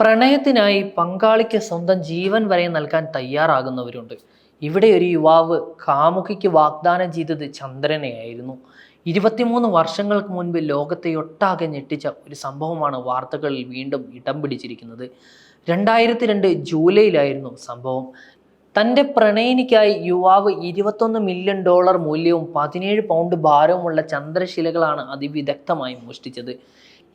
പ്രണയത്തിനായി പങ്കാളിക്ക് സ്വന്തം ജീവൻ വരെ നൽകാൻ തയ്യാറാകുന്നവരുണ്ട്. ഇവിടെ ഒരു യുവാവ് കാമുകിക്ക് വാഗ്ദാനം ചെയ്തത് ചന്ദ്രനെയായിരുന്നു. ഇരുപത്തിമൂന്ന് വർഷങ്ങൾക്ക് മുൻപ് ലോകത്തെ ഒട്ടാകെ ഞെട്ടിച്ച ഒരു സംഭവമാണ് വാർത്തകളിൽ വീണ്ടും ഇടം പിടിച്ചിരിക്കുന്നത്. രണ്ടായിരത്തി രണ്ട് ജൂലൈയിലായിരുന്നു സംഭവം. തന്റെ പ്രണയിനിക്കായി യുവാവ് ഇരുപത്തൊന്ന് മില്യൺ ഡോളർ മൂല്യവും പതിനേഴ് പൗണ്ട് ഭാരവുമുള്ള ചന്ദ്രശിലകളാണ് അതിവിദഗ്ധമായി മോഷ്ടിച്ചത്.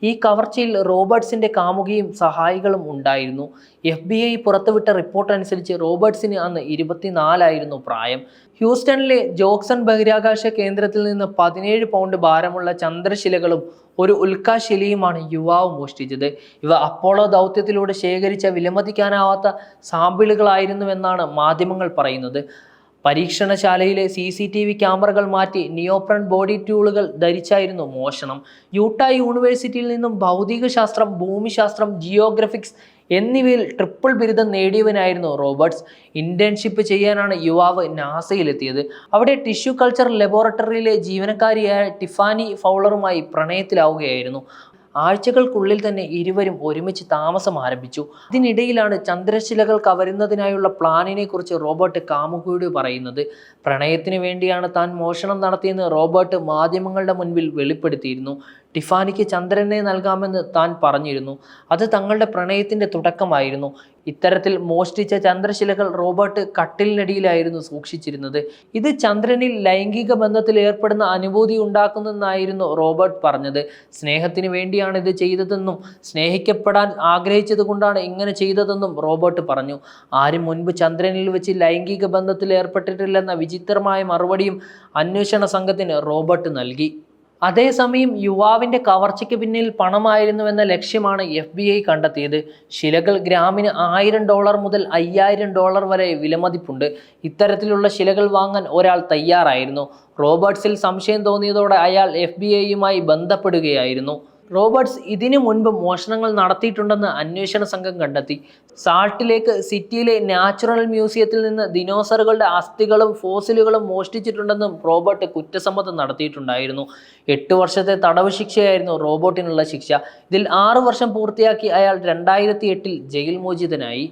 ഈ കവർച്ചയിൽ റോബർട്ട്സിന്റെ കാമുകിയും സഹായികളും ഉണ്ടായിരുന്നു. എഫ് ബി ഐ പുറത്തുവിട്ട റിപ്പോർട്ട് അനുസരിച്ച് റോബർട്ട്സിന് അന്ന് ഇരുപത്തിനാലായിരുന്നു പ്രായം. ഹ്യൂസ്റ്റണിലെ ജോക്സൺ ബഹിരാകാശ കേന്ദ്രത്തിൽ നിന്ന് പതിനേഴ് പൗണ്ട് ഭാരമുള്ള ചന്ദ്രശിലകളും ഒരു ഉൽക്കാശിലയുമാണ് യുവാവ് മോഷ്ടിച്ചത്. ഇവ അപ്പോളോ ദൗത്യത്തിലൂടെ ശേഖരിച്ച വിലമതിക്കാനാവാത്ത സാമ്പിളുകളായിരുന്നുവെന്നാണ് മാധ്യമങ്ങൾ പറയുന്നത്. പരീക്ഷണശാലയിലെ സി സി ടി വി ക്യാമറകൾ മാറ്റി നിയോപ്രൺ ബോഡി ട്യൂളുകൾ ധരിച്ചായിരുന്നു മോഷണം. യൂട്ട യൂണിവേഴ്സിറ്റിയിൽ നിന്നും ഭൗതികശാസ്ത്രം ഭൂമിശാസ്ത്രം ജിയോഗ്രഫിക്സ് എന്നിവയിൽ ട്രിപ്പിൾ ബിരുദം നേടിയവനായിരുന്നു റോബർട്ട്സ് ഇന്റേൺഷിപ്പ് ചെയ്യാനാണ് യുവാവ് നാസയിലെത്തിയത്. അവിടെ ടിഷ്യൂ കൾച്ചർ ലബോറട്ടറിയിലെ ജീവനക്കാരിയായ ടിഫാനി ഫൗളറുമായി പ്രണയത്തിലാവുകയായിരുന്നു. ആഴ്ചകൾക്കുള്ളിൽ തന്നെ ഇരുവരും ഒരുമിച്ച് താമസം ആരംഭിച്ചു. അതിനിടയിലാണ് ചന്ദ്രശിലകൾ കവരുന്നതിനായുള്ള പ്ലാനിനെ കുറിച്ച് റോബർട്ട് കാമുകിയോട് പറയുന്നത്. പ്രണയത്തിന് വേണ്ടിയാണ് താൻ മോഷണം നടത്തിയെന്ന് റോബർട്ട് മാധ്യമങ്ങളുടെ മുൻപിൽ വെളിപ്പെടുത്തിയിരുന്നു. ടിഫാനിക്ക് ചന്ദ്രനെ നൽകാമെന്ന് താൻ പറഞ്ഞിരുന്നു. അത് തങ്ങളുടെ പ്രണയത്തിന്റെ തുടക്കമായിരുന്നു. ഇത്തരത്തിൽ മോഷ്ടിച്ച ചന്ദ്രശിലകൾ റോബർട്ട് കട്ടിലിനടിയിലായിരുന്നു സൂക്ഷിച്ചിരുന്നത്. ഇത് ചന്ദ്രനിൽ ലൈംഗിക ബന്ധത്തിൽ ഏർപ്പെടുന്ന അനുഭൂതി ഉണ്ടാക്കുന്നെന്നായിരുന്നു റോബർട്ട് പറഞ്ഞത്. സ്നേഹത്തിന് വേണ്ടിയാണ് ഇത് ചെയ്തതെന്നും സ്നേഹിക്കപ്പെടാൻ ആഗ്രഹിച്ചതുകൊണ്ടാണ് ഇങ്ങനെ ചെയ്തതെന്നും റോബർട്ട് പറഞ്ഞു. ആരും മുൻപ് ചന്ദ്രനിൽ വെച്ച് ലൈംഗിക ബന്ധത്തിൽ ഏർപ്പെട്ടിട്ടില്ലെന്ന വിചിത്രമായ മറുപടിയും അന്വേഷണ സംഘത്തിന് റോബർട്ട് നൽകി. അതേസമയം യുവാവിന്റെ കവർച്ചയ്ക്ക് പിന്നിൽ പണമായിരുന്നുവെന്ന ലക്ഷ്യമാണ് എഫ് ബി ഐ കണ്ടെത്തിയത്. ശിലകൾ ഗ്രാമിന് ആയിരം ഡോളർ മുതൽ അയ്യായിരം ഡോളർ വരെ വിലമതിപ്പുണ്ട്. ഇത്തരത്തിലുള്ള ശിലകൾ വാങ്ങാൻ ഒരാൾ തയ്യാറായിരുന്നു. റോബർട്ട്സിൽ സംശയം തോന്നിയതോടെ അയാൾ എഫ് ബി ഐയുമായി ബന്ധപ്പെടുകയായിരുന്നു. റോബർട്ട്സ് ഇതിനു മുൻപ് മോഷണങ്ങൾ നടത്തിയിട്ടുണ്ടെന്ന് അന്വേഷണ സംഘം കണ്ടെത്തി. സാൾട്ടിലേക്ക് സിറ്റിയിലെ നാച്ചുറൽ മ്യൂസിയത്തിൽ നിന്ന് ദിനോസറുകളുടെ അസ്ഥികളും ഫോസിലുകളും മോഷ്ടിച്ചിട്ടുണ്ടെന്നും റോബർട്ട് കുറ്റസമ്മതം നടത്തിയിട്ടുണ്ടായിരുന്നു. എട്ട് വർഷത്തെ തടവ് ശിക്ഷയായിരുന്നു റോബോട്ടിനുള്ള ശിക്ഷ. ഇതിൽ ആറു വർഷം പൂർത്തിയാക്കി അയാൾ രണ്ടായിരത്തി എട്ടിൽ ജയിൽ മോചിതനായി.